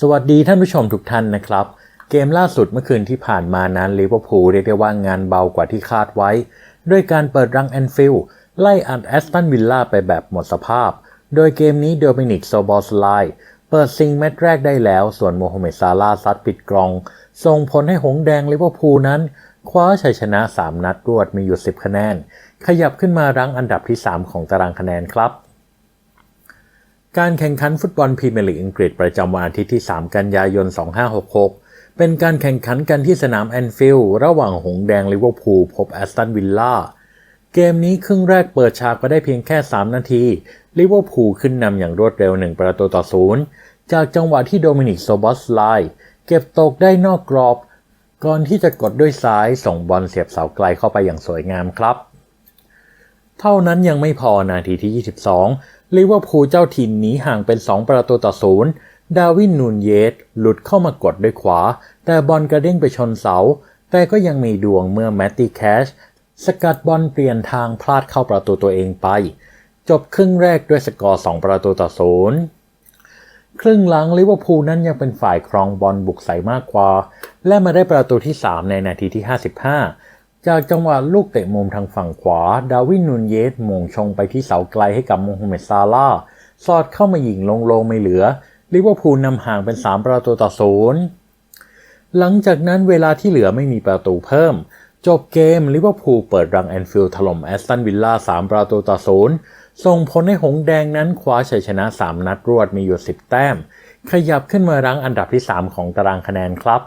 สวัสดีท่านผู้ชมทุกท่านนะครับ เกมล่าสุดเมื่อคืนที่ผ่านมานั้นลิเวอร์พูลเรียกได้ว่างานเบากว่าที่คาดไว้ ด้วยการเปิดรังแอนฟิลด์ไล่อัดแอสตันวิลล่าไปแบบหมดสภาพ โดยเกมนี้โดมินิกโซบอสไลเปิดซิงแมตช์แรกได้แล้ว ส่วนโมฮัมเหม็ดซาลาซัดปิดกรอง ส่งผลให้หงแดงลิเวอร์พูลนั้น คว้าชัยชนะ 3 นัดรวดมีอยู่ 10 คะแนน ขยับขึ้นมารั้งอันดับที่ 3 ของตารางคะแนนครับ การแข่งขันฟุตบอลพรีเมียร์ลีกอังกฤษประจำวันอาทิตย์ที่ 3 กันยายน 2566 เป็นการแข่งขันกันที่สนามแอนฟิลด์ระหว่างหงแดงลิเวอร์พูลพบแอสตันวิลล่า เกมนี้ครึ่งแรกเปิดฉากมาได้เพียงแค่ 3 นาทีลิเวอร์พูลขึ้นนำอย่างรวดเร็ว 1 ประตูต่อศูนย์จากจังหวะที่โดมินิกโซบอสไลเก็บตกได้นอกกรอบ ก่อนที่จะกดด้วยซ้ายส่งบอลเสียบเสาไกลเข้าไปอย่างสวยงามครับ เท่านั้นยังไม่พอนาทีที่ 22 ลิเวอร์พูลเจ้าถิ่นหนีห่างเป็น 2 ประตูต่อศูนย์ดาวินนูนเยสหลุดเข้ามากดด้วยขวา แต่บอลกระเด้งไปชนเสา แต่ก็ยังมีดวงเมื่อแมตตี้แคชสกัดบอลเปลี่ยนทางพลาดเข้าประตูตัวเองไป จบครึ่งแรกด้วยสกอร์ 2 ประตูต่อศูนย์ครึ่งหลังลิเวอร์พูลนั้นยังเป็นฝ่ายครองบอลบุกใส่มากกว่า และมาได้ประตูที่ 3 ในนาทีที่ 55 จากจังหวะลูกเตะมุมทางฝั่งขวา ดาวินนูนเยสมงชงไปที่เสาไกลให้กับโมฮัมเหม็ดซาลาสอดเข้ามายิงลงๆไม่เหลือลิเวอร์พูลนำห่างเป็น 3 ประตูต่อศูนย์หลังจากนั้นเวลาที่เหลือไม่มีประตูเพิ่ม จบเกมลิเวอร์พูลเปิดรังแอนฟิลด์ถล่มแอสตันวิลล่า3ประตูต่อศูนย์ส่งผลให้หงแดงนั้นคว้าชัยชนะ 3 นัดรวดมีอยู่ 10 แต้ม ขยับขึ้นมารั้งอันดับที่ 3 ของตารางคะแนนครับ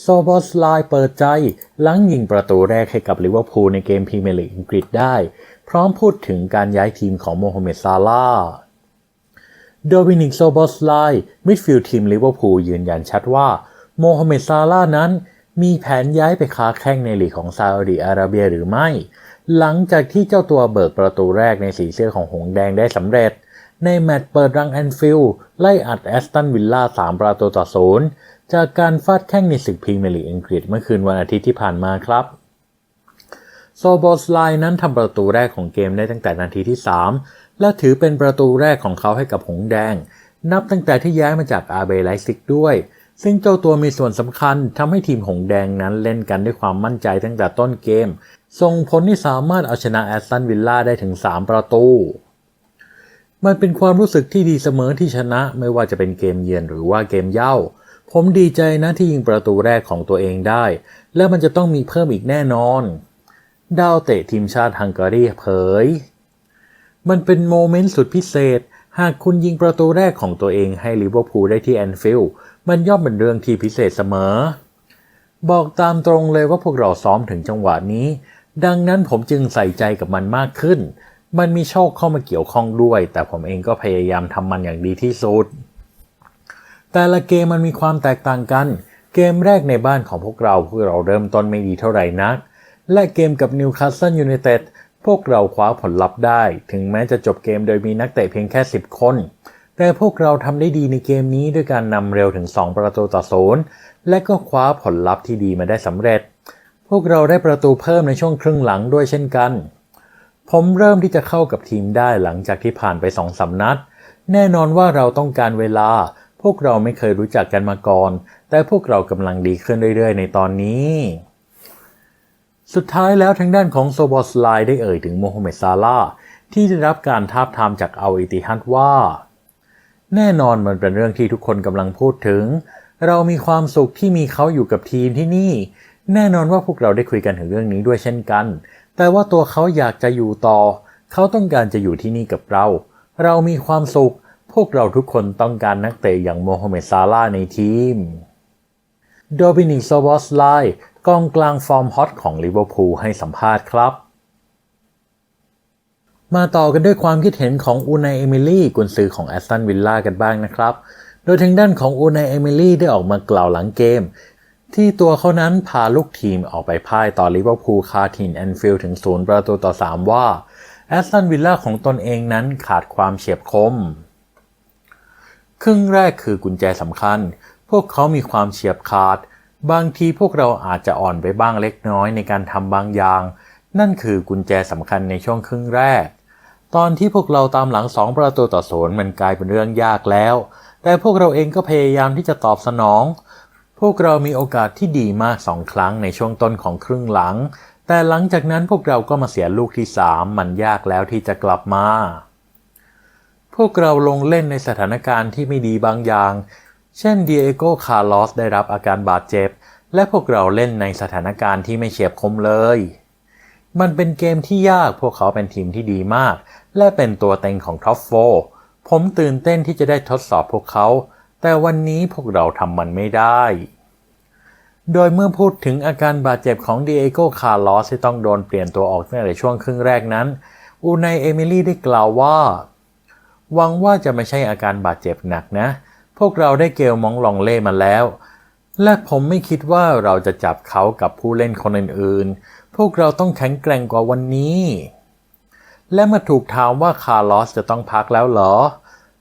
โซบอสไลเปิดใจหลังยิงประตูแรกให้กับลิเวอร์พูลในเกมพรีเมียร์ลีกอังกฤษได้ พร้อมพูดถึงการย้ายทีมของโมฮัมเหม็ดซาลาโดมินิกโซบอสไลมิดฟิลด์ทีมลิเวอร์พูลยืนยันชัดว่า โมฮัมเหม็ดซาลานั้น มีแผนย้ายไปค้าแข้งในลีกของซาอุดิอาระเบียหรือไม่ หลังจากที่เจ้าตัวเบิกประตูแรกในสีเสื้อของหงส์แดงได้สำเร็จ ในแมตช์เปิดรังแอนฟิลด์ไล่อัดแอสตันวิลล่า3ประตูต่อศูนย์จากการฟาดแข้งในศึกพรีเมียร์ลีกอังกฤษเมื่อคืนวันอาทิตย์ที่ผ่านมาครับโซบอสไลนั้นทำประตูแรกของเกมได้ตั้งแต่นาทีที่ 3 และถือเป็นประตูแรกของเขาให้กับหงส์แดง นับตั้งแต่ที่ย้ายมาจากอาเบไลซิกด้วย ซึ่งเจ้าตัวมีส่วนสำคัญทำให้ทีมหงส์แดงนั้นเล่นกันด้วยความมั่นใจตั้งแต่ต้นเกมส่งผลที่สามารถเอาชนะแอสตันวิลล่าได้ถึง 3 ประตู มันเป็นความรู้สึกที่ดีเสมอที่ชนะไม่ว่าจะเป็นเกมเยือนหรือว่าเกมเย่า ผมดีใจนะที่ยิงประตูแรกของตัวเองได้ และมันจะต้องมีเพิ่มอีกแน่นอน ดาวเตะทีมชาติฮังการีเผย มันเป็นโมเมนต์สุดพิเศษ หากคุณยิงประตูแรกของตัวเองให้ลิเวอร์พูลได้ที่แอนฟิลด์มันย่อมเป็นเรื่องที่พิเศษเสมอ บอกตามตรงเลยว่าพวกเราซ้อมถึงจังหวะนี้ ดังนั้นผมจึงใส่ใจกับมันมากขึ้น มันมีโชคเข้ามาเกี่ยวข้องด้วย แต่ผมเองก็พยายามทำมันอย่างดีที่สุด แต่ละเกมมันมีความแตกต่างกัน เกมแรกในบ้านของพวกเราพวกเราเริ่มต้นไม่ดีเท่าไหร่นัก และเกมกับนิวคาสเซิลยูไนเต็ดพวกเราคว้าผลลัพธ์ได้ ถึงแม้จะจบเกมโดยมีนักเตะเพียงแค่ 10 คน แต่พวกเราทำได้ดีในเกมนี้ด้วยการนำเร็วถึง 2 ประตูต่อศูนย์และก็คว้าผลลัพธ์ที่ดีมาได้สำเร็จ พวกเราได้ประตูเพิ่มในช่วงครึ่งหลังด้วยเช่นกัน ผมเริ่มที่จะเข้ากับทีมได้หลังจากที่ผ่านไปสองสานัด แน่นอนว่าเราต้องการเวลา พวกเราไม่เคยรู้จักกันมาก่อน แต่พวกเรากำลังดีขึ้นเรื่อยๆ ในตอนนี้ สุดท้ายแล้วทางด้านของโซบอสไลได้เอ่ยถึงโมฮัมเหม็ดซาลาที่ได้รับการทาบทามจากอัลอิติฮัดว่า แน่นอนมันเป็นเรื่องที่ทุกคนกำลังพูดถึง เรามีความสุขที่มีเขาอยู่กับทีมที่นี่ แน่นอนว่าพวกเราได้คุยกันถึงเรื่องนี้ด้วยเช่นกัน แต่ว่าตัวเขาอยากจะอยู่ต่อ เขาต้องการจะอยู่ที่นี่กับเรา เรามีความสุข พวกเราทุกคนต้องการนักเตะอย่างโมฮัมเหม็ดซาลาในทีม โดบินิกโซบอสไลกองกลางฟอร์มฮอตของลิเวอร์พูลให้สัมภาษณ์ครับ มาต่อกันด้วยความคิดเห็นของอูนายเอมิลี่กุนซือของแอสตันวิลล่ากันบ้างนะครับ โดยทางด้านของอูนายเอมิลี่ได้ออกมากล่าวหลังเกม ที่ตัวเขานั้นพาลูกทีมออกไปพ่ายต่อลิเวอร์พูลคาทินแอนฟิลด์ถึงศูนย์ประตูต่อ 3 ว่าแอสตันวิลล่าของตนเองนั้นขาดความเฉียบคม ครึ่งแรกคือกุญแจสำคัญ พวกเขามีความเฉียบขาด บางทีพวกเราอาจจะอ่อนไปบ้างเล็กน้อยในการทำบางอย่าง นั่นคือกุญแจสำคัญในช่วงครึ่งแรก ตอนที่พวกเราตามหลังสองประตูต่อศูนย์มันกลายเป็นเรื่องยากแล้ว แต่พวกเราเองก็พยายามที่จะตอบสนอง พวกเรามีโอกาสที่ดีมากสองครั้งในช่วงต้นของครึ่งหลัง แต่หลังจากนั้นพวกเราก็มาเสียลูกที่สามมันยากแล้วที่จะกลับมา พวกเราลงเล่นในสถานการณ์ที่ไม่ดีบางอย่าง เช่นเดีเอโกคาร์ลอสได้รับอาการบาดเจ็บ และพวกเราเล่นในสถานการณ์ที่ไม่เฉียบคมเลย มันเป็นเกมที่ยากพวกเขาเป็นทีมที่ดีมาก และเป็นตัวเต็งของท็อปโฟผมตื่นเต้นที่จะได้ทดสอบพวกเขา แต่วันนี้พวกเราทำมันไม่ได้ โดยเมื่อพูดถึงอาการบาดเจ็บของดีเอโกคาร์ลอสที่ต้องโดนเปลี่ยนตัวออกในช่วงครึ่งแรกนั้น อูไนเอมิลี่ได้กล่าวว่าหวังว่าจะไม่ใช่อาการบาดเจ็บหนักนะ พวกเราได้เกลมองลองเล่มาแล้ว และผมไม่คิดว่าเราจะจับเขากับผู้เล่นคนอื่นๆ พวกเราต้องแข็งแกร่งกว่าวันนี้ และเมื่อถูกถามว่าคาร์ลอสจะต้องพักแล้วเหรอ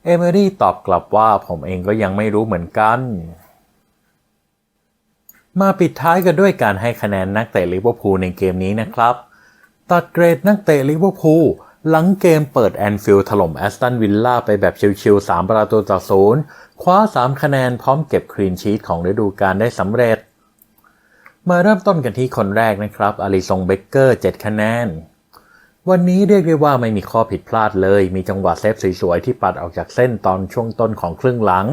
เอมิลี่ตอบกลับว่าผมเองก็ยังไม่รู้เหมือนกัน มาปิดท้ายกันด้วยการให้คะแนนนักเตะลิเวอร์พูลในเกมนี้นะครับ ตัดเกรดนักเตะลิเวอร์พูลหลังเกมเปิดแอนฟิลด์ถล่มแอสตันวิลล่าไปแบบชิวๆ3ประตูต่อศูนย์คว้า 3 คะแนนพร้อมเก็บคลีนชีตของฤดูกาลได้สำเร็จ มาเริ่มต้นกันที่คนแรกนะครับอลิซงเบเกอร์ 7 คะแนน วันนี้เรียกได้ว่าไม่มีข้อผิดพลาดเลย มีจังหวะเซฟสวยๆที่ปัดออกจากเส้นตอนช่วงต้นของครึ่งหลัง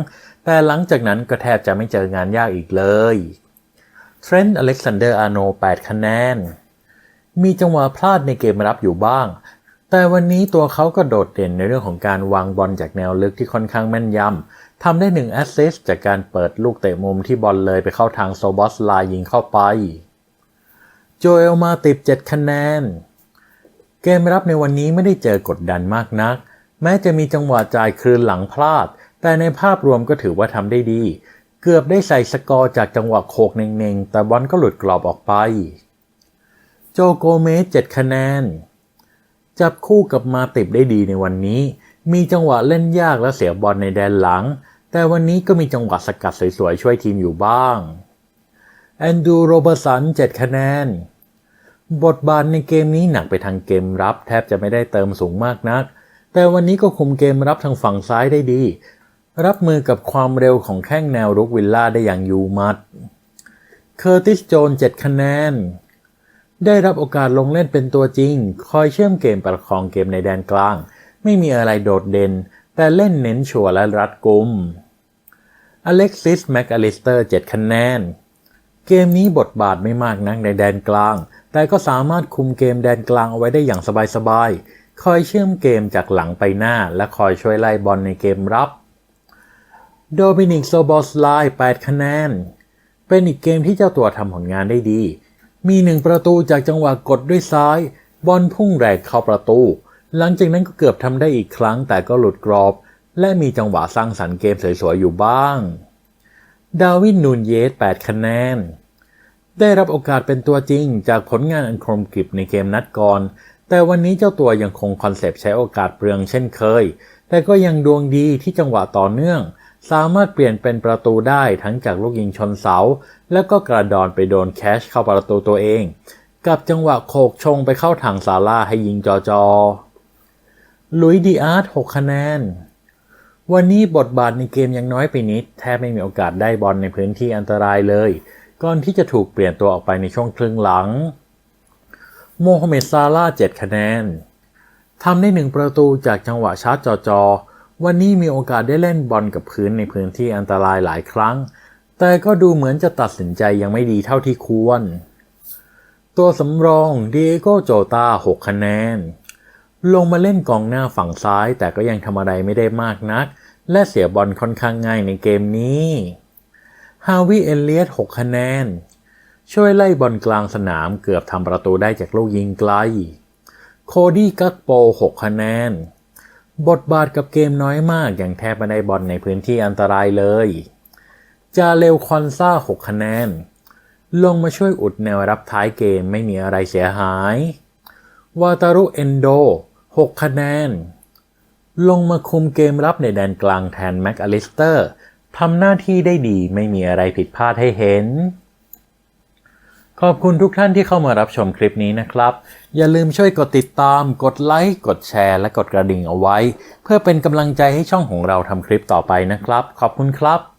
แต่หลังจากนั้นก็แทบจะไม่เจองานยากอีกเลยเทรนต์อเล็กซานเดอร์อาโน 8 คะแนน มีจังหวะพลาดในเกมรับอยู่บ้าง แต่วันนี้ตัวเขาก็โดดเด่นในเรื่องของการวางบอลจากแนวลึกที่ค่อนข้างแม่นยำ ทำได้หนึ่งแอสซิสจากการเปิดลูกเตะมุมที่บอลเลยไปเข้าทางโซบอสไลยิงเข้าไป โจเอลมาติด7คะแนน เกมรับในวันนี้ไม่ได้เจอกดดันมากนัก แม้จะมีจังหวะจ่ายคืนหลังพลาด แต่ในภาพรวมก็ถือว่าทำได้ดี เกือบได้ใส่สกอร์จากจังหวะโขกเน่งๆ แต่บอลก็หลุดกรอบออกไป โจโกเมส7คะแนน จับคู่กับมาติบได้ดีในวันนี้ มีจังหวะเล่นยากและเสียบอลในแดนหลัง แต่วันนี้ก็มีจังหวะสกัดสวยๆช่วยทีมอยู่บ้างแอนดูโรเบอร์สัน7คะแนน บทบาทในเกมนี้หนักไปทางเกมรับ แทบจะไม่ได้เติมสูงมากนัก แต่วันนี้ก็คุมเกมรับทางฝั่งซ้ายได้ดี รับมือกับความเร็วของแข้งแนวรุกวิลล่าได้อย่างยูมัด เคอร์ติสโจน 7 คะแนน ได้รับโอกาสลงเล่นเป็นตัวจริง คอยเชื่อมเกมประคองเกมในแดนกลาง ไม่มีอะไรโดดเด่น แต่เล่นเน้นชัวร์และรัดกุมอเล็กซิสแมคอลิสเตอร์ 7 คะแนน เกมนี้บทบาทไม่มากนักในแดนกลาง แต่ก็สามารถคุมเกมแดนกลางเอาไว้ได้อย่างสบายๆ คอยเชื่อมเกมจากหลังไปหน้า และคอยช่วยไล่บอลในเกมรับ โดมินิกโซบอสไล8คะแนน เป็นอีกเกมที่เจ้าตัวทำผลงานได้ดี มีหนึ่งประตูจากจังหวะกดด้วยซ้าย บอลพุ่งแรงเข้าประตู หลังจากนั้นก็เกือบทำได้อีกครั้งแต่ก็หลุดกรอบ และมีจังหวะสร้างสรรค์เกมสวยๆอยู่บ้าง ดาวินนูนเยส8คะแนน ได้รับโอกาสเป็นตัวจริงจากผลงานอันคมกริบในเกมนัดก่อน แต่วันนี้เจ้าตัวยังคงคอนเซปต์ใช้โอกาสเปลืองเช่นเคย แต่ก็ยังดวงดีที่จังหวะต่อเนื่อง สามารถเปลี่ยนเป็นประตูได้ทั้งจากลูกยิงชนเสา แล้วก็กระดอนไปโดนแคชเข้าประตูตัวเอง กับจังหวะโขกชงไปเข้าทางซาร่าให้ยิงจอจอลุยดีอาร์ต6คะแนน วันนี้บทบาทในเกมยังน้อยไปนิด แทบไม่มีโอกาสได้บอลในพื้นที่อันตรายเลย ก่อนที่จะถูกเปลี่ยนตัวออกไปในช่วงครึ่งหลัง โมฮัมเหม็ดซาร่า7คะแนนทำได้หนึ่งประตูจากจังหวะชาร์จจอจอวันนี้มีโอกาสได้เล่นบอลกับพื้นในพื้นที่อันตรายหลายครั้ง แต่ก็ดูเหมือนจะตัดสินใจยังไม่ดีเท่าที่ควร ตัวสำรองเดโกโจตา6คะแนน ลงมาเล่นกองหน้าฝั่งซ้ายแต่ก็ยังทำอะไรไม่ได้มากนัก และเสียบอลค่อนข้างง่ายในเกมนี้ ฮาวิเอเลียต6คะแนน ช่วยไล่บอลกลางสนามเกือบทำประตูได้จากลูกยิงไกล โคดี้กักโป 6 คะแนน บทบาทกับเกมน้อยมากอย่างแทบไม่ได้บอลในพื้นที่อันตรายเลย จาเรลคอนซ่า 6 คะแนน ลงมาช่วยอุดแนวรับท้ายเกมไม่มีอะไรเสียหาย วาตารุเอนโด 6 คะแนน ลงมาคุมเกมรับในแดนกลางแทนแม็กอลิสเตอร์ ทำหน้าที่ได้ดีไม่มีอะไรผิดพลาดให้เห็น ขอบคุณทุกท่านที่เข้ามารับชมคลิปนี้นะครับ อย่าลืมช่วยกดติดตาม กดไลค์ กดแชร์ และกดกระดิ่งเอาไว้ เพื่อเป็นกำลังใจให้ช่องของเราทำคลิปต่อไปนะครับ ขอบคุณครับ